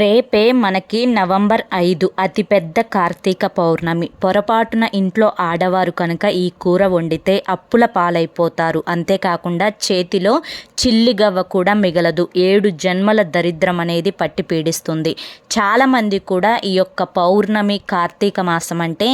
రేపే మనకి నవంబర్ ఐదు అతిపెద్ద కార్తీక పౌర్ణమి. పొరపాటున ఇంట్లో ఆడవారు కనుక ఈ కూర వండితే అప్పుల పాలైపోతారు. అంతేకాకుండా చేతిలో చిల్లిగవ్వ కూడా మిగలదు. ఏడు జన్మల దరిద్రం అనేది పట్టి పీడిస్తుంది. చాలామంది కూడా ఈ యొక్క పౌర్ణమి కార్తీక మాసం అంటే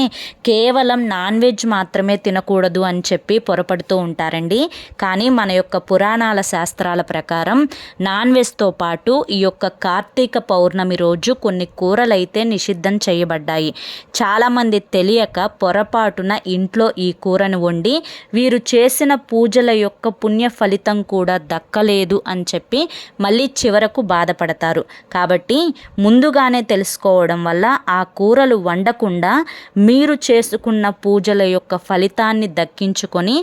కేవలం నాన్ వెజ్ మాత్రమే తినకూడదు అని చెప్పి పొరపడుతూ ఉంటారండి. కానీ మన యొక్క పురాణాల శాస్త్రాల ప్రకారం నాన్ వెజ్తో పాటు ఈ యొక్క కార్తీక పౌర్ణమి పౌర్ణమి రోజు కొన్ని కూరలైతే నిషిద్ధం చేయబడ్డాయి. చాలామంది తెలియక పొరపాటున ఇంట్లో ఈ కూరను వండి వీరు చేసిన పూజల యొక్క పుణ్య ఫలితం కూడా దక్కలేదు అని చెప్పి మళ్ళీ చివరకు బాధపడతారు. కాబట్టి ముందుగానే తెలుసుకోవడం వల్ల ఆ కూరలు వండకుండా మీరు చేసుకున్న పూజల యొక్క ఫలితాన్ని దక్కించుకొని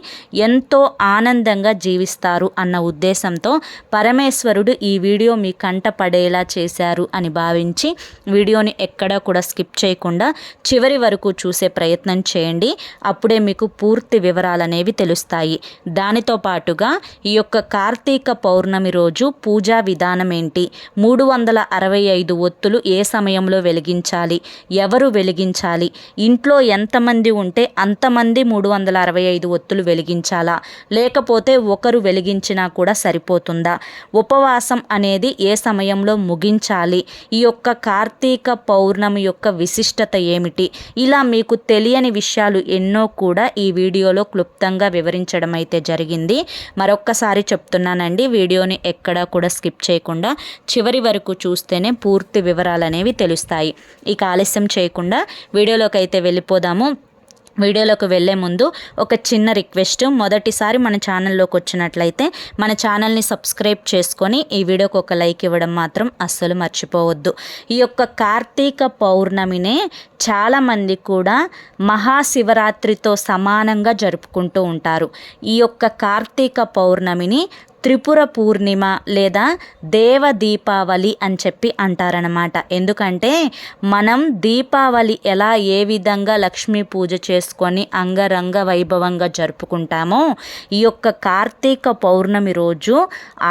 ఎంతో ఆనందంగా జీవిస్తారు అన్న ఉద్దేశంతో పరమేశ్వరుడు ఈ వీడియో మీ కంట పడేలా చేశారు. అని భావించి వీడియోని ఎక్కడా కూడా స్కిప్ చేయకుండా చివరి వరకు చూసే ప్రయత్నం చేయండి. అప్పుడే మీకు పూర్తి వివరాలు అనేవి తెలుస్తాయి. దానితో పాటుగా ఈ యొక్క కార్తీక పౌర్ణమి రోజు పూజా విధానం ఏంటి? మూడు వందల అరవై ఐదు ఒత్తులు ఏ సమయంలో వెలిగించాలి? ఎవరు వెలిగించాలి? ఇంట్లో ఎంతమంది ఉంటే అంతమంది మూడు వందల అరవై ఐదు ఒత్తులు వెలిగించాలా? లేకపోతే ఒకరు వెలిగించినా కూడా సరిపోతుందా? ఉపవాసం అనేది ఏ సమయంలో ముగించాలి? ఈ యొక్క కార్తీక పౌర్ణమి యొక్క విశిష్టత ఏమిటి? ఇలా మీకు తెలియని విషయాలు ఎన్నో కూడా ఈ వీడియోలో క్లుప్తంగా వివరించడం అయితే జరిగింది. మరొక్కసారి చెప్తున్నానండి వీడియోని ఎక్కడా కూడా స్కిప్ చేయకుండా చివరి వరకు చూస్తేనే పూర్తి వివరాలు అనేవి తెలుస్తాయి. ఇక ఆలస్యం చేయకుండా వీడియోలోకి అయితే వెళ్ళిపోదాము. వీడియోలోకి వెళ్ళే ముందు ఒక చిన్న రిక్వెస్ట్. మొదటిసారి మన ఛానల్లోకి వచ్చినట్లయితే మన ఛానల్ని సబ్స్క్రైబ్ చేసుకొని ఈ వీడియోకి ఒక లైక్ ఇవ్వడం మాత్రం అస్సలు మర్చిపోవద్దు. ఈ యొక్క కార్తీక పౌర్ణమినే చాలామంది కూడా మహాశివరాత్రితో సమానంగా జరుపుకుంటూ ఉంటారు. ఈ యొక్క కార్తీక పౌర్ణమిని త్రిపుర పూర్ణిమ లేదా దేవ దీపావళి అని చెప్పి అంటారనమాట ఎందుకంటే మనం దీపావళి ఎలా ఏ విధంగా లక్ష్మీ పూజ చేసుకొని అంగరంగ వైభవంగా జరుపుకుంటామో ఈ యొక్క కార్తీక పౌర్ణమి రోజు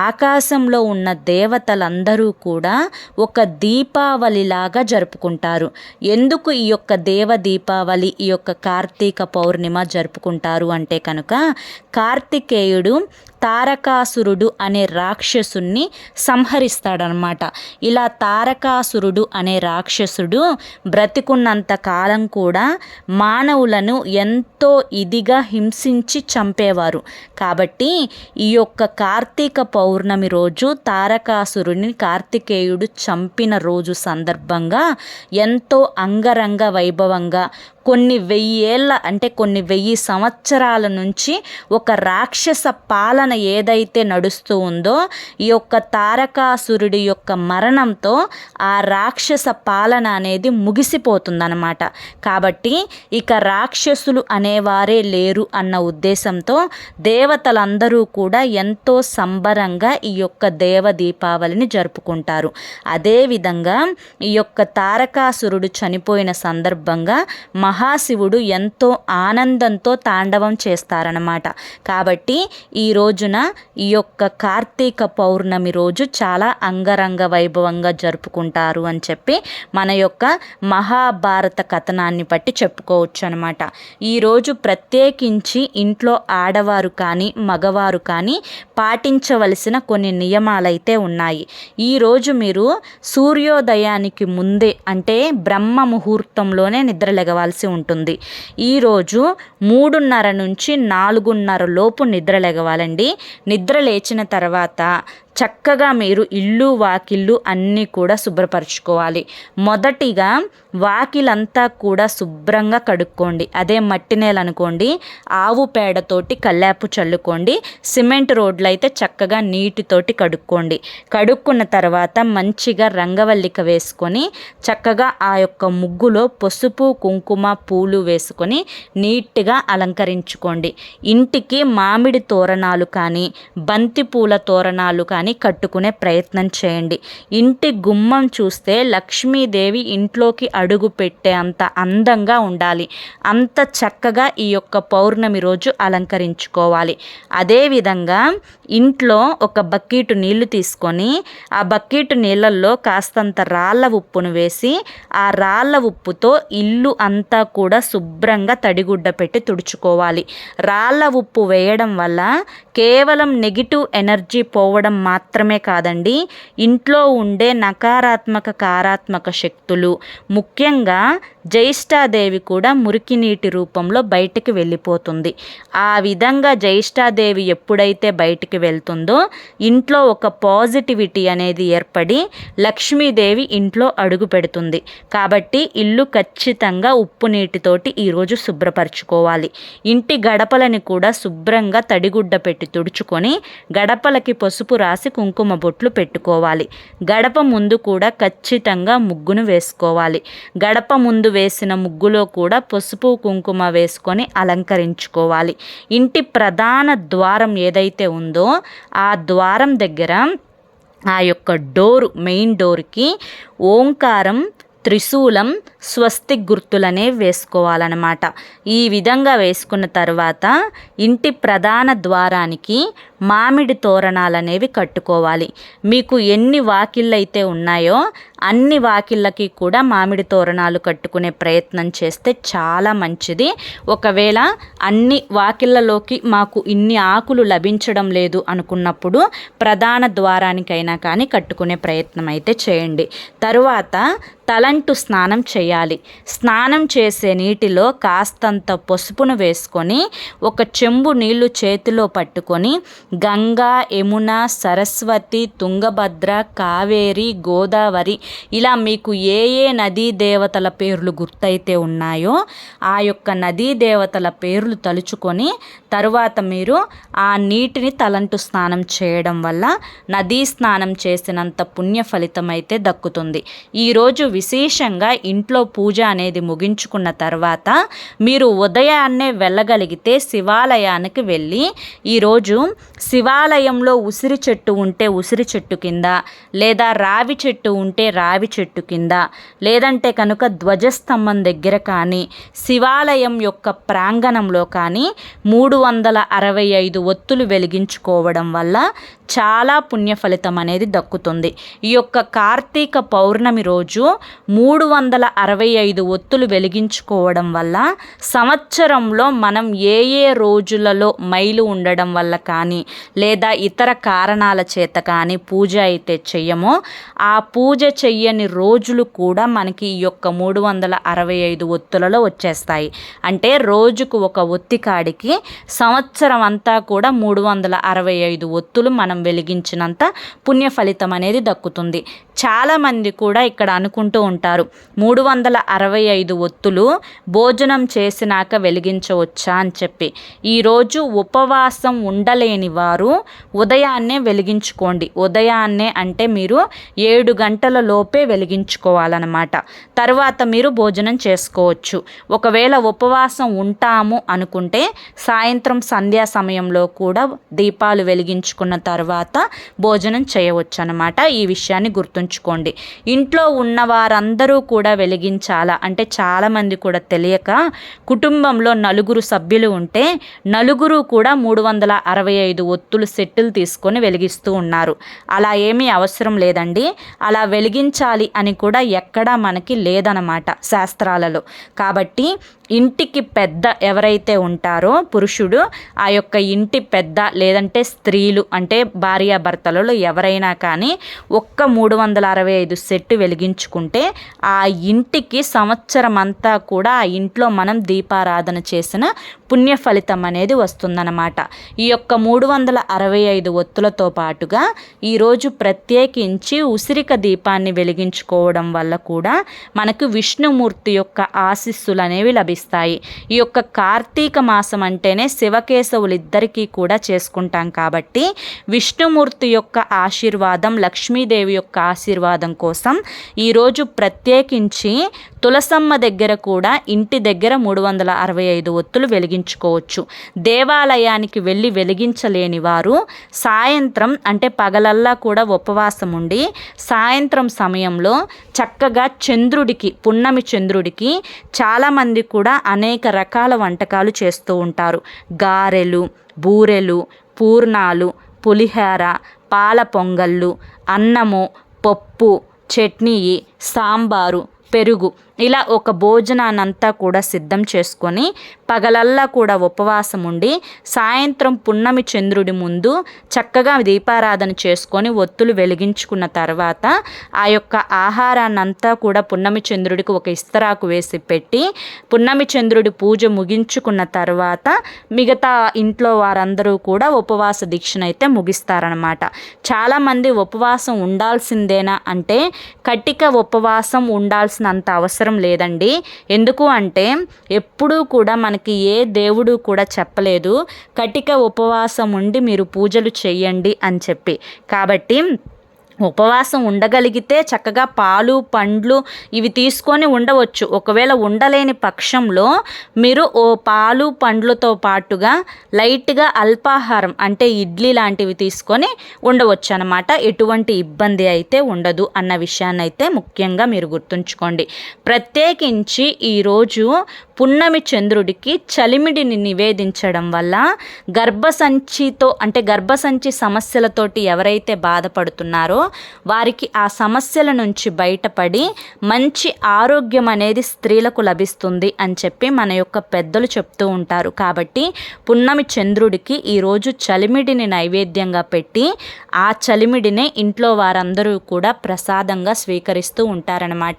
ఆకాశంలో ఉన్న దేవతలందరూ కూడా ఒక దీపావళిలాగా జరుపుకుంటారు. ఎందుకు ఈ యొక్క దేవ దీపావళి ఈ యొక్క కార్తీక పౌర్ణిమ జరుపుకుంటారు అంటే కనుక కార్తికేయుడు తారకాసురుడు అనే రాక్షసుణ్ణి సంహరిస్తాడనమాట ఇలా తారకాసురుడు అనే రాక్షసుడు బ్రతికున్నంత కాలం కూడా మానవులను ఎంతో ఇదిగా హింసించి చంపేవారు. కాబట్టి ఈ యొక్క కార్తీక పౌర్ణమి రోజు తారకాసురుని కార్తికేయుడు చంపిన రోజు సందర్భంగా ఎంతో అంగరంగ వైభవంగా కొన్ని వెయ్యేళ్ళ అంటే కొన్ని వెయ్యి సంవత్సరాల నుంచి ఒక రాక్షస పాలన ఏదైతే నడుస్తూ ఉందో ఈ యొక్క తారకాసురుడి యొక్క మరణంతో ఆ రాక్షస పాలన అనేది ముగిసిపోతుందన్నమాట. కాబట్టి ఇక రాక్షసులు అనేవారే లేరు అన్న ఉద్దేశంతో దేవతలందరూ కూడా ఎంతో సంబరంగా ఈ యొక్క దేవ దీపావళిని జరుపుకుంటారు. అదేవిధంగా ఈ యొక్క తారకాసురుడు చనిపోయిన సందర్భంగా మహా మహాశివుడు ఎంతో ఆనందంతో తాండవం చేస్తారనమాట కాబట్టి ఈ రోజున ఈ యొక్క కార్తీక పౌర్ణమి రోజు చాలా అంగరంగ వైభవంగా జరుపుకుంటారు అని చెప్పి మన యొక్క మహాభారత కథనాన్ని బట్టి చెప్పుకోవచ్చు అనమాట ఈరోజు ప్రత్యేకించి ఇంట్లో ఆడవారు కానీ మగవారు కానీ పాటించవలసిన కొన్ని నియమాలైతే ఉన్నాయి. ఈరోజు మీరు సూర్యోదయానికి ముందే అంటే బ్రహ్మ ముహూర్తంలోనే నిద్రలెగవాల్సి చేయాల్సి ఉంటుంది. ఈరోజు మూడున్నర నుంచి నాలుగున్నర లోపు నిద్ర లెగవాలండి. నిద్ర లేచిన తర్వాత చక్కగా మీరు ఇల్లు వాకిళ్ళు అన్నీ కూడా శుభ్రపరచుకోవాలి. మొదటిగా వాకిలంతా కూడా శుభ్రంగా కడుక్కోండి. అదే మట్టి నేల అనుకోండి ఆవు పేడతోటి కల్లాపు చల్లుకోండి సిమెంట్ రోడ్లు అయితే చక్కగా నీటితోటి కడుక్కోండి. కడుక్కున్న తర్వాత మంచిగా రంగవల్లిక వేసుకొని చక్కగా ఆ యొక్క ముగ్గులో పసుపు కుంకుమ పూలు వేసుకొని నీట్గా అలంకరించుకోండి. ఇంటికి మామిడి తోరణాలు కానీ బంతి పూల తోరణాలు కానీ కానీ కట్టుకునే ప్రయత్నం చేయండి. ఇంటి గుమ్మం చూస్తే లక్ష్మీదేవి ఇంట్లోకి అడుగు పెట్టే అంత అందంగా ఉండాలి. అంత చక్కగా ఈ యొక్క పౌర్ణమి రోజు అలంకరించుకోవాలి. అదేవిధంగా ఇంట్లో ఒక బకెట్ నీళ్ళు తీసుకొని ఆ బకెట్ నీళ్ళల్లో కాస్తంత రాళ్ళ ఉప్పును వేసి ఆ రాళ్ళ ఉప్పుతో ఇల్లు అంతా కూడా శుభ్రంగా తడిగుడ్డ పెట్టి తుడుచుకోవాలి. రాళ్ళ ఉప్పు వేయడం వల్ల కేవలం నెగిటివ్ ఎనర్జీ పోవడం మాత్రమే కాదండి ఇంట్లో ఉండే నకారాత్మక కారాత్మక శక్తులు ముఖ్యంగా జ్యేష్ఠాదేవి కూడా మురికి నీటి రూపంలో బయటికి వెళ్ళిపోతుంది. ఆ విధంగా జ్యేష్ఠాదేవి ఎప్పుడైతే బయటికి వెళ్తుందో ఇంట్లో ఒక పాజిటివిటీ అనేది ఏర్పడి లక్ష్మీదేవి ఇంట్లో అడుగు పెడుతుంది. కాబట్టి ఇల్లు ఖచ్చితంగా ఉప్పు నీటితోటి ఈరోజు శుభ్రపరచుకోవాలి. ఇంటి గడపలని కూడా శుభ్రంగా తడిగుడ్డ పెట్టి తుడుచుకొని గడపలకి పసుపు రాసి కుంకుమ బొట్లు పెట్టుకోవాలి. గడప ముందు కూడా ఖచ్చితంగా ముగ్గును వేసుకోవాలి. గడప ముందు వేసిన ముగ్గులో కూడా పసుపు కుంకుమ వేసుకొని అలంకరించుకోవాలి. ఇంటి ప్రధాన ద్వారం ఏదైతే ఉందో ఆ ద్వారం దగ్గర ఆ యొక్క డోరు మెయిన్ డోర్కి ఓంకారం త్రిశూలం స్వస్తి గుర్తులనే వేసుకోవాలన్నమాట. ఈ విధంగా వేసుకున్న తర్వాత ఇంటి ప్రధాన ద్వారానికి మామిడి తోరణాలు అనేవి కట్టుకోవాలి. మీకు ఎన్ని వాకిళ్ళైతే ఉన్నాయో అన్ని వాకిళ్ళకి కూడా మామిడి తోరణాలు కట్టుకునే ప్రయత్నం చేస్తే చాలా మంచిది. ఒకవేళ అన్ని వాకిళ్ళలోకి మాకు ఇన్ని ఆకులు లభించడం లేదు అనుకున్నప్పుడు ప్రధాన ద్వారానికైనా కానీ కట్టుకునే ప్రయత్నం అయితే చేయండి. తరువాత తలంటు స్నానం చేయాలి. స్నానం చేసే నీటిలో కాస్తంత పసుపును వేసుకొని ఒక చెంబు నీళ్ళు చేతిలో పట్టుకొని గంగా యమున సరస్వతి తుంగభద్ర కావేరి గోదావరి ఇలా మీకు ఏ ఏ నదీ దేవతల పేర్లు గుర్తయితే ఉన్నాయో ఆ యొక్క నదీ దేవతల పేర్లు తలుచుకొని తరువాత మీరు ఆ నీటిని తలంటు స్నానం చేయడం వల్ల నదీ స్నానం చేసినంత పుణ్య ఫలితం అయితే దక్కుతుంది ఈరోజు విశేషంగా ఇంట్లో పూజ అనేది ముగించుకున్న తర్వాత మీరు ఉదయాన్నే వెళ్ళగలిగితే శివాలయానికి వెళ్ళి ఈరోజు శివాలయంలో ఉసిరి చెట్టు ఉంటే ఉసిరి చెట్టు కింద లేదా రావి చెట్టు ఉంటే రావి చెట్టు కింద లేదంటే కనుక ధ్వజస్తంభం దగ్గర కానీ శివాలయం యొక్క ప్రాంగణంలో కానీ మూడు వందల అరవై ఐదు ఒత్తులు వెలిగించుకోవడం వల్ల చాలా పుణ్య ఫలితం అనేది దక్కుతుంది. ఈ యొక్క కార్తీక పౌర్ణమి రోజు మూడు వందల అరవై ఐదు ఒత్తులు వెలిగించుకోవడం వల్ల సంవత్సరంలో మనం ఏ ఏ రోజులలో మైలు ఉండడం వల్ల కానీ లేదా ఇతర కారణాల చేత కానీ పూజ అయితే చెయ్యమో. ఆ పూజ చెయ్యని రోజులు కూడా మనకి ఈ యొక్క మూడు వందల అరవై ఐదు ఒత్తులలో వచ్చేస్తాయి. అంటే రోజుకు ఒక ఒత్తి కాడికి సంవత్సరం అంతా కూడా మూడు వందల అరవై ఐదు ఒత్తులు మనం వెలిగించినంత పుణ్య ఫలితం అనేది దక్కుతుంది. చాలామంది కూడా ఇక్కడ అనుకుంటూ ఉంటారు మూడు వందల అరవై ఐదు ఒత్తులు భోజనం చేసినాక వెలిగించవచ్చా అని చెప్పి. ఈరోజు ఉపవాసం ఉండలేని వారు ఉదయాన్నే వెలిగించుకోండి. ఉదయాన్నే అంటే మీరు ఏడు గంటల లోపే వెలిగించుకోవాలన్నమాట. తర్వాత మీరు భోజనం చేసుకోవచ్చు. ఒకవేళ ఉపవాసం ఉంటాము అనుకుంటే సాయంత్రం సంధ్యా సమయంలో కూడా దీపాలు వెలిగించుకున్న తర్వాత భోజనం చేయవచ్చు అనమాట ఈ విషయాన్ని గుర్తుంచుకోండి. ఇంట్లో ఉన్న వారందరూ కూడా వెలిగించాలా? అంటే చాలామంది కూడా తెలియక కుటుంబంలో నలుగురు సభ్యులు ఉంటే నలుగురు కూడా మూడు వందల అరవై ఐదు ఒత్తులు సెట్టులు తీసుకొని వెలిగిస్తూ ఉన్నారు. అలా ఏమీ అవసరం లేదండి. అలా వెలిగించాలి అని కూడా ఎక్కడా మనకి లేదనమాట శాస్త్రాలలో. కాబట్టి ఇంటికి పెద్ద ఎవరైతే ఉంటారో పురుషుడు ఆ యొక్క ఇంటి పెద్ద లేదంటే స్త్రీలు అంటే భార్యాభర్తలలో ఎవరైనా కానీ ఒక్క మూడు వందల అరవై ఐదు సెట్టు వెలిగించుకుంటే ఆ ఇంటికి సంవత్సరం అంతా కూడా ఆ ఇంట్లో మనం దీపారాధన చేసిన పుణ్య ఫలితం అనేది వస్తుందన్నమాట. ఈ యొక్క మూడు వందల అరవై ఐదు ఒత్తులతో పాటుగా ఈరోజు ప్రత్యేకించి ఉసిరిక దీపాన్ని వెలిగించుకోవడం వల్ల కూడా మనకు విష్ణుమూర్తి యొక్క ఆశీస్సులు అనేవి లభిస్తాయి. ఈ యొక్క కార్తీక మాసం అంటేనే శివకేశవులు ఇద్దరికీ కూడా చేసుకుంటాం కాబట్టి విష్ణుమూర్తి యొక్క ఆశీర్వాదం లక్ష్మీదేవి యొక్క ఆశీర్వాదం కోసం ఈరోజు ప్రత్యేకించి తులసమ్మ దగ్గర కూడా ఇంటి దగ్గర మూడు వందల అరవై ఐదు ఒత్తులు వెలిగించుకోవచ్చు. దేవాలయానికి వెళ్ళి వెలిగించలేని వారు సాయంత్రం అంటే పగలల్లా కూడా ఉపవాసం ఉండి సాయంత్రం సమయంలో చక్కగా చంద్రుడికి పున్నమి చంద్రుడికి చాలామంది కూడా అనేక రకాల వంటకాలు చేస్తూ ఉంటారు. గారెలు బూరెలు పూర్ణాలు పులిహోర పాల పొంగళ్ళు అన్నము పప్పు చట్నీ సాంబారు పెరుగు ఇలా ఒక భోజనాన్నంతా కూడా సిద్ధం చేసుకొని పగలల్లా కూడా ఉపవాసం ఉండి సాయంత్రం పున్నమి చంద్రుడి ముందు చక్కగా దీపారాధన చేసుకొని ఒత్తులు వెలిగించుకున్న తర్వాత ఆ యొక్క ఆహారాన్నంతా కూడా పున్నమి చంద్రుడికి ఒక ఇస్తరాకు వేసి పెట్టి పున్నమి చంద్రుడి పూజ ముగించుకున్న తర్వాత మిగతా ఇంట్లో వారందరూ కూడా ఉపవాస దీక్షను అయితే ముగిస్తారనమాట చాలామంది ఉపవాసం ఉండాల్సిందేనా అంటే కటిక ఉపవాసం ఉండాల్సినంత అవసరం లేదండి. ఎందుకు అంటే ఎప్పుడూ కూడా మనకి ఏ దేవుడు కూడా చెప్పలేదు. కటిక ఉపవాసం ఉండి మీరు పూజలు చేయండి అని చెప్పి. కాబట్టి ఉపవాసం ఉండగలిగితే చక్కగా పాలు పండ్లు ఇవి తీసుకొని ఉండవచ్చు. ఒకవేళ ఉండలేని పక్షంలో మీరు ఓ పాలు పండ్లతో పాటుగా లైట్గా అల్పాహారం అంటే ఇడ్లీ లాంటివి తీసుకొని ఉండవచ్చు అనమాట ఎటువంటి ఇబ్బంది అయితే ఉండదు అన్న విషయాన్ని అయితే ముఖ్యంగా మీరు గుర్తుంచుకోండి. ప్రత్యేకించి ఈరోజు పున్నమి చంద్రుడికి చలిమిడిని నివేదించడం వల్ల గర్భసంచితో అంటే గర్భసంచి సమస్యలతోటి ఎవరైతే బాధపడుతున్నారో వారికి ఆ సమస్యల నుంచి బయటపడి మంచి ఆరోగ్యం అనేది స్త్రీలకు లభిస్తుంది అని చెప్పి మన యొక్క పెద్దలు చెప్తూ ఉంటారు. కాబట్టి పున్నమి చంద్రుడికి ఈరోజు చలిమిడిని నైవేద్యంగా పెట్టి ఆ చలిమిడినే ఇంట్లో వారందరూ కూడా ప్రసాదంగా స్వీకరిస్తూ ఉంటారనమాట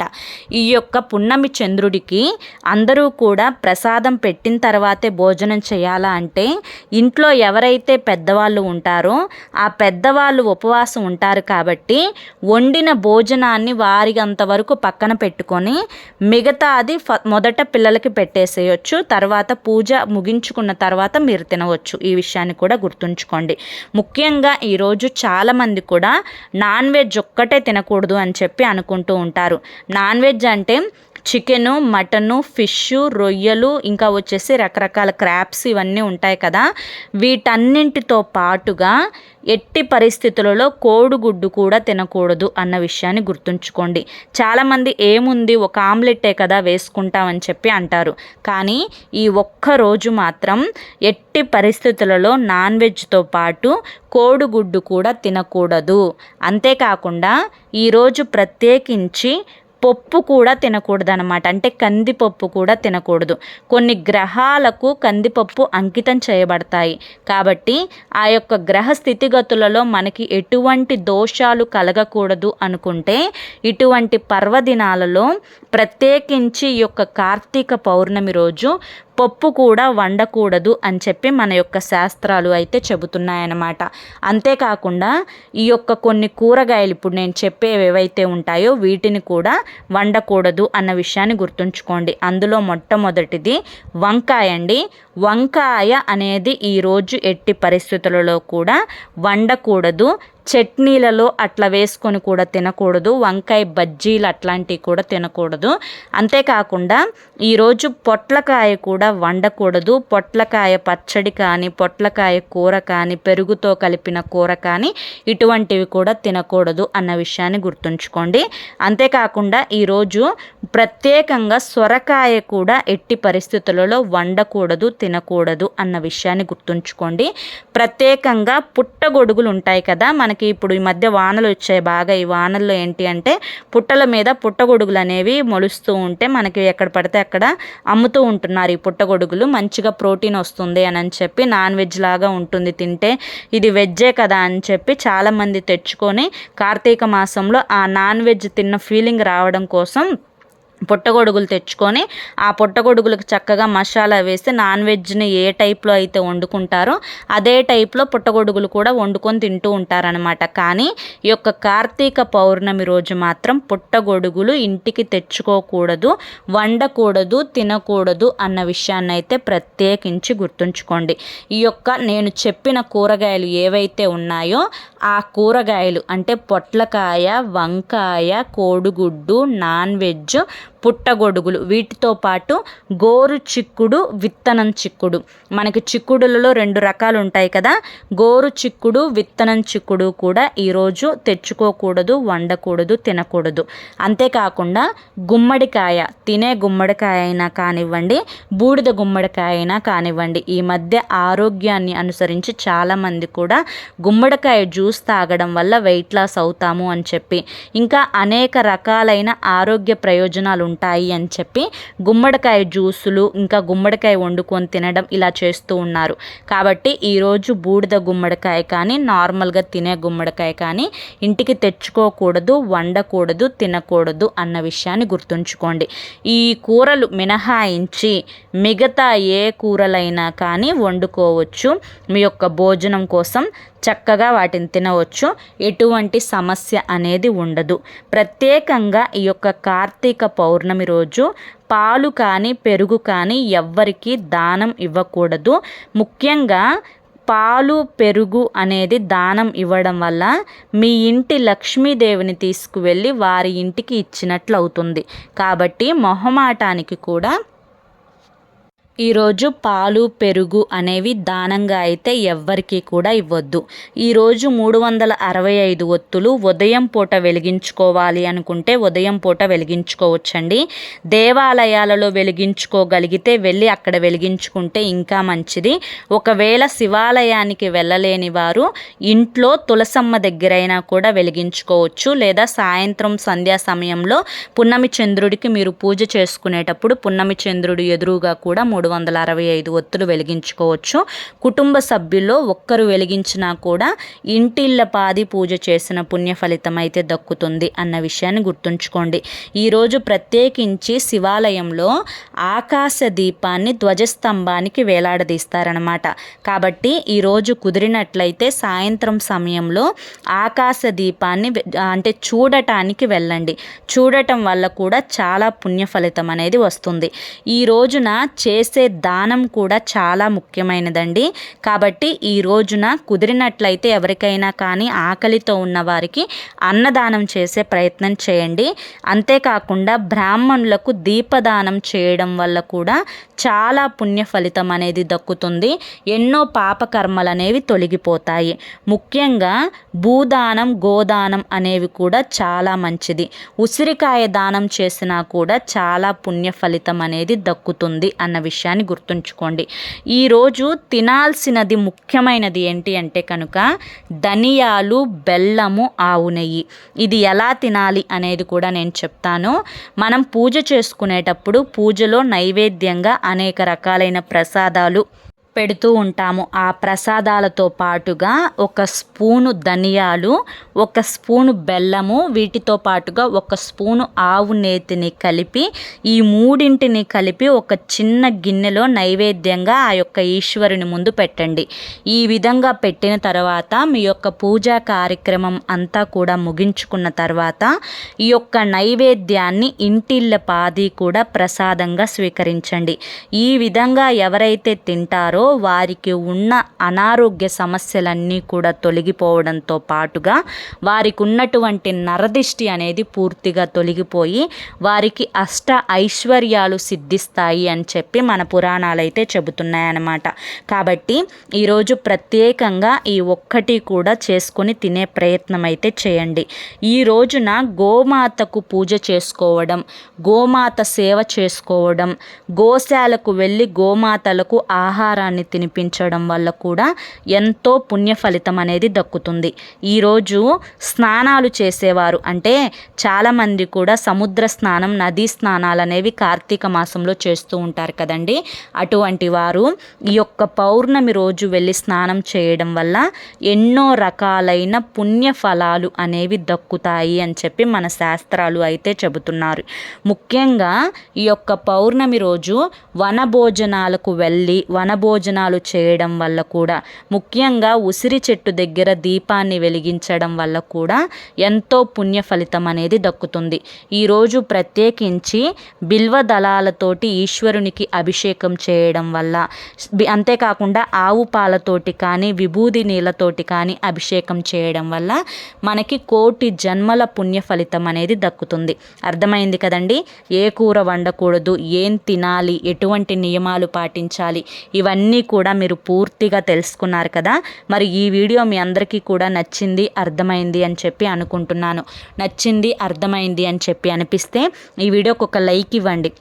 ఈ యొక్క పున్నమి చంద్రుడికి అందరూ కూడా కూడా ప్రసాదం పెట్టిన తర్వాతే భోజనం చేయాలా అంటే ఇంట్లో ఎవరైతే పెద్దవాళ్ళు ఉంటారో ఆ పెద్దవాళ్ళు ఉపవాసం ఉంటారు కాబట్టి వండిన భోజనాన్ని వారికి అంతవరకు పక్కన పెట్టుకొని మిగతాది ఫ మొదట పిల్లలకి పెట్టేసేయచ్చు తర్వాత పూజ ముగించుకున్న తర్వాత మీరు తినవచ్చు. ఈ విషయాన్ని కూడా గుర్తుంచుకోండి. ముఖ్యంగా ఈరోజు చాలామంది కూడా నాన్ వెజ్ ఒక్కటే తినకూడదు అని చెప్పి అనుకుంటూ ఉంటారు. నాన్ వెజ్ అంటే చికెను మటను ఫిష్ రొయ్యలు ఇంకా వచ్చేసి రకరకాల క్రాప్స్ ఇవన్నీ ఉంటాయి కదా. వీటన్నింటితో పాటుగా ఎట్టి పరిస్థితులలో కోడిగుడ్డు కూడా తినకూడదు అన్న విషయాన్ని గుర్తుంచుకోండి. చాలామంది ఏముంది ఒక ఆమ్లెట్టే కదా వేసుకుంటామని చెప్పి అంటారు. కానీ ఈ ఒక్క రోజు మాత్రం ఎట్టి పరిస్థితులలో నాన్ వెజ్తో పాటు కోడిగుడ్డు కూడా తినకూడదు. అంతేకాకుండా ఈరోజు ప్రత్యేకించి పప్పు కూడా తినకూడదు అనమాట అంటే కందిపప్పు కూడా తినకూడదు. కొన్ని గ్రహాలకు కందిపప్పు అంకితం చేయబడతాయి. కాబట్టి ఆ యొక్క గ్రహ స్థితిగతులలో మనకి ఎటువంటి దోషాలు కలగకూడదు అనుకుంటే ఇటువంటి పర్వదినాలలో ప్రత్యేకించి ఈ యొక్క కార్తీక పౌర్ణమి రోజు పప్పు కూడా వండకూడదు అని చెప్పి మన యొక్క శాస్త్రాలు అయితే చెబుతున్నాయన్నమాట. అంతేకాకుండా ఈ యొక్క కొన్ని కూరగాయలు ఇప్పుడు నేను చెప్పేవి ఏవైతే ఉంటాయో వీటిని కూడా వండకూడదు అన్న విషయాన్ని గుర్తుంచుకోండి. అందులో మొట్టమొదటిది వంకాయ అండి. వంకాయ అనేది ఈరోజు ఎట్టి పరిస్థితులలో కూడా వండకూడదు. చట్నీలలో అట్లా వేసుకొని కూడా తినకూడదు. వంకాయ బజ్జీలు అట్లాంటివి కూడా తినకూడదు. అంతేకాకుండా ఈరోజు పొట్లకాయ కూడా వండకూడదు. పొట్లకాయ పచ్చడి కానీ పొట్లకాయ కూర కానీ పెరుగుతో కలిపిన కూర కానీ ఇటువంటివి కూడా తినకూడదు అన్న విషయాన్ని గుర్తుంచుకోండి. అంతేకాకుండా ఈరోజు ప్రత్యేకంగా సొరకాయ కూడా ఎట్టి పరిస్థితులలో వండకూడదు తినకూడదు అన్న విషయాన్ని గుర్తుంచుకోండి. ప్రత్యేకంగా పుట్టగొడుగులు ఉంటాయి కదా మనకి ఇప్పుడు ఈ మధ్య వానలు వచ్చాయి బాగా. ఈ వానల్లో ఏంటి అంటే పుట్టల మీద పుట్టగొడుగులు అనేవి మొలుస్తూ ఉంటే మనకి ఎక్కడ పడితే అక్కడ అమ్ముతూ ఉంటున్నారు ఈ పుట్టగొడుగులు. మంచిగా ప్రోటీన్ వస్తుంది అని చెప్పి నాన్ వెజ్ లాగా ఉంటుంది తింటే. ఇది వెజ్జే కదా అని చెప్పి చాలామంది తెచ్చుకొని కార్తీక మాసంలో ఆ నాన్ వెజ్ తిన్న ఫీలింగ్ రావడం కోసం పుట్టగొడుగులు తెచ్చుకొని ఆ పుట్టగొడుగులకు చక్కగా మసాలా వేసి నాన్ వెజ్ని ఏ టైప్లో అయితే వండుకుంటారో అదే టైప్లో పుట్టగొడుగులు కూడా వండుకొని తింటూ ఉంటారనమాట కానీ ఈ యొక్క కార్తీక పౌర్ణమి రోజు మాత్రం పుట్టగొడుగులు ఇంటికి తెచ్చుకోకూడదు వండకూడదు తినకూడదు అన్న విషయాన్ని అయితే ప్రత్యేకించి గుర్తుంచుకోండి. ఈ యొక్క నేను చెప్పిన కూరగాయలు ఏవైతే ఉన్నాయో ఆ కూరగాయలు అంటే పొట్లకాయ వంకాయ కోడిగుడ్డు నాన్ వెజ్ పుట్టగొడుగులు. వీటితో పాటు గోరు చిక్కుడు విత్తనం చిక్కుడు. మనకి చిక్కుడులలో రెండు రకాలు ఉంటాయి కదా. గోరు చిక్కుడు విత్తనం చిక్కుడు కూడా ఈరోజు తెచ్చుకోకూడదు వండకూడదు తినకూడదు. అంతేకాకుండా గుమ్మడికాయ తినే గుమ్మడికాయ అయినా కానివ్వండి బూడిద గుమ్మడికాయ అయినా కానివ్వండి ఈ మధ్య ఆరోగ్యాన్ని అనుసరించి చాలామంది కూడా గుమ్మడికాయ జ్యూస్ తాగడం వల్ల వెయిట్ లాస్ అవుతాము అని చెప్పి ఇంకా అనేక రకాలైన ఆరోగ్య ప్రయోజనాలు ఉంటాయి అని చెప్పి గుమ్మడికాయ జ్యూసులు ఇంకా గుమ్మడికాయ వండుకొని తినడం ఇలా చేస్తూ ఉన్నారు. కాబట్టి ఈరోజు బూడిద గుమ్మడికాయ కానీ నార్మల్గా తినే గుమ్మడికాయ కానీ ఇంటికి తెచ్చుకోకూడదు వండకూడదు తినకూడదు అన్న విషయాన్ని గుర్తుంచుకోండి. ఈ కూరలు మినహాయించి మిగతా ఏ కూరలైనా కానీ వండుకోవచ్చు. మీ యొక్క భోజనం కోసం చక్కగా వాటిని తినవచ్చు. ఎటువంటి సమస్య అనేది ఉండదు. ప్రత్యేకంగా ఈ యొక్క కార్తీక పౌర్ణమి రోజు పాలు కానీ పెరుగు కానీ ఎవ్వరికీ దానం ఇవ్వకూడదు. ముఖ్యంగా పాలు పెరుగు అనేది దానం ఇవ్వడం వల్ల మీ ఇంటి లక్ష్మీదేవిని తీసుకువెళ్ళి వారి ఇంటికి ఇచ్చినట్లు అవుతుంది కాబట్టి మొహమాటానికి కూడా ఈరోజు పాలు పెరుగు అనేవి దానంగా అయితే ఎవ్వరికీ కూడా ఇవ్వద్దు. ఈరోజు మూడు వందల అరవై ఐదు ఒత్తులు ఉదయం పూట వెలిగించుకోవాలి అనుకుంటే ఉదయం పూట వెలిగించుకోవచ్చండి. దేవాలయాలలో వెలిగించుకోగలిగితే వెళ్ళి అక్కడ వెలిగించుకుంటే ఇంకా మంచిది. ఒకవేళ శివాలయానికి వెళ్ళలేని వారు ఇంట్లో తులసమ్మ దగ్గరైనా కూడా వెలిగించుకోవచ్చు. లేదా సాయంత్రం సంధ్యా సమయంలో పున్నమి చంద్రుడికి మీరు పూజ చేసుకునేటప్పుడు పున్నమి చంద్రుడు ఎదురుగా కూడా మూడు వందల అరవై ఐదు ఒత్తులు వెలిగించుకోవచ్చు. కుటుంబ సభ్యుల్లో ఒక్కరు వెలిగించినా కూడా ఇంటిళ్ళ పాది పూజ చేసిన పుణ్య ఫలితం అయితే దక్కుతుంది అన్న విషయాన్ని గుర్తుంచుకోండి. ఈరోజు ప్రత్యేకించి శివాలయంలో ఆకాశ దీపాన్ని ధ్వజస్తంభానికి వేలాడదీస్తారనమాట కాబట్టి ఈరోజు కుదిరినట్లయితే సాయంత్రం సమయంలో ఆకాశ దీపాన్ని అంటే చూడటానికి వెళ్ళండి. చూడటం వల్ల కూడా చాలా పుణ్య ఫలితం అనేది వస్తుంది. ఈ రోజున చేసి చేసే దానం కూడా చాలా ముఖ్యమైనదండి. కాబట్టి ఈ రోజున కుదిరినట్లయితే ఎవరికైనా కానీ ఆకలితో ఉన్న వారికి అన్నదానం చేసే ప్రయత్నం చేయండి. అంతేకాకుండా బ్రాహ్మణులకు దీపదానం చేయడం వల్ల కూడా చాలా పుణ్య ఫలితం అనేది దక్కుతుంది. ఎన్నో పాపకర్మలు అనేవి తొలగిపోతాయి. ముఖ్యంగా భూదానం గోదానం అనేవి కూడా చాలా మంచిది. ఉసిరికాయ దానం చేసినా కూడా చాలా పుణ్య ఫలితం అనేది దక్కుతుంది అన్న విషయం. విషయాన్ని గుర్తుంచుకోండి. ఈరోజు తినాల్సినది ముఖ్యమైనది ఏంటి అంటే కనుక ధనియాలు బెల్లము ఆవు నెయ్యి. ఇది ఎలా తినాలి అనేది కూడా నేను చెప్తాను. మనం పూజ చేసుకునేటప్పుడు పూజలో నైవేద్యంగా అనేక రకాలైన ప్రసాదాలు పెడుతూ ఉంటాము. ఆ ప్రసాదాలతో పాటుగా ఒక స్పూను ధనియాలు ఒక స్పూను బెల్లము వీటితో పాటుగా ఒక స్పూను ఆవు నేతిని కలిపి ఈ మూడింటిని కలిపి ఒక చిన్న గిన్నెలో నైవేద్యంగా ఆ యొక్క ఈశ్వరుని ముందు పెట్టండి. ఈ విధంగా పెట్టిన తర్వాత మీ యొక్క పూజా కార్యక్రమం అంతా కూడా ముగించుకున్న తర్వాత ఈ యొక్క నైవేద్యాన్ని ఇంటిళ్ళ పాది కూడా ప్రసాదంగా స్వీకరించండి. ఈ విధంగా ఎవరైతే తింటారో ఉన్నారో వారికి ఉన్న అనారోగ్య సమస్యలన్నీ కూడా తొలగిపోవడంతో పాటుగా వారికి ఉన్నటువంటి నరదిష్టి అనేది పూర్తిగా తొలగిపోయి వారికి అష్ట ఐశ్వర్యాలు సిద్ధిస్తాయి అని చెప్పి మన పురాణాలు అయితే చెబుతున్నాయన్నమాట. కాబట్టి ఈరోజు ప్రత్యేకంగా ఈ ఒక్కటి కూడా చేసుకొని తినే ప్రయత్నం అయితే చేయండి. ఈ రోజున గోమాతకు పూజ చేసుకోవడం గోమాత సేవ చేసుకోవడం గోశాలకు వెళ్ళి గోమాతలకు ఆహారాన్ని ఆహారాన్ని తినిపించడం వల్ల కూడా ఎంతో పుణ్య ఫలితం అనేది దక్కుతుంది. ఈరోజు స్నానాలు చేసేవారు. అంటే చాలామంది కూడా సముద్ర స్నానం నదీ స్నానాలు అనేవి కార్తీక మాసంలో చేస్తూ ఉంటారు కదండి. అటువంటి వారు ఈ యొక్క పౌర్ణమి రోజు వెళ్ళి స్నానం చేయడం వల్ల ఎన్నో రకాలైన పుణ్య ఫలాలు అనేవి దక్కుతాయి అని చెప్పి మన శాస్త్రాలు అయితే చెబుతున్నారు. ముఖ్యంగా ఈ యొక్క పౌర్ణమి రోజు వనభోజనాలకు వెళ్ళి వనభోజ భోజనాలు చేయడం వల్ల కూడా ముఖ్యంగా ఉసిరి చెట్టు దగ్గర దీపాన్ని వెలిగించడం వల్ల కూడా ఎంతో పుణ్య ఫలితం అనేది దక్కుతుంది. ఈరోజు ప్రత్యేకించి బిల్వ దళాలతోటి ఈశ్వరునికి అభిషేకం చేయడం వల్ల అంతేకాకుండా ఆవు పాలతోటి కానీ విభూది నీళ్ళతోటి కానీ అభిషేకం చేయడం వల్ల మనకి కోటి జన్మల పుణ్య ఫలితం అనేది దక్కుతుంది. అర్థమైంది కదండి? ఏ కూర వండకూడదు ఏం తినాలి ఎటువంటి నియమాలు పాటించాలి ఇవన్నీ కూడా మీరు పూర్తిగా తెలుసుకున్నారు కదా. మరి ఈ వీడియో మీ అందరికీ కూడా నచ్చింది అర్థమైంది అని చెప్పి అనుకుంటున్నాను. నచ్చింది అర్థమైంది అని చెప్పి అనిపిస్తే ఈ వీడియోకి ఒక లైక్ ఇవ్వండి.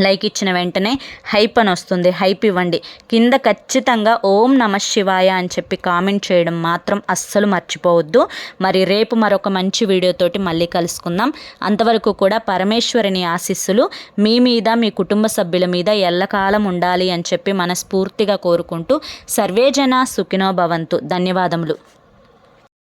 లైక్ ఇచ్చిన వెంటనే హైప్ అని వస్తుంది. హైప్ ఇవ్వండి. కింద ఖచ్చితంగా ఓం నమ శివాయ అని చెప్పి కామెంట్ చేయడం మాత్రం అస్సలు మర్చిపోవద్దు. మరి రేపు మరొక మంచి వీడియోతోటి మళ్ళీ కలుసుకుందాం. అంతవరకు కూడా పరమేశ్వరుని ఆశీస్సులు మీ మీద మీ కుటుంబ సభ్యుల మీద ఎల్లకాలం ఉండాలి అని చెప్పి మనస్ఫూర్తిగా కోరుకుంటూ సర్వేజన సుఖినో భవంతు. ధన్యవాదములు.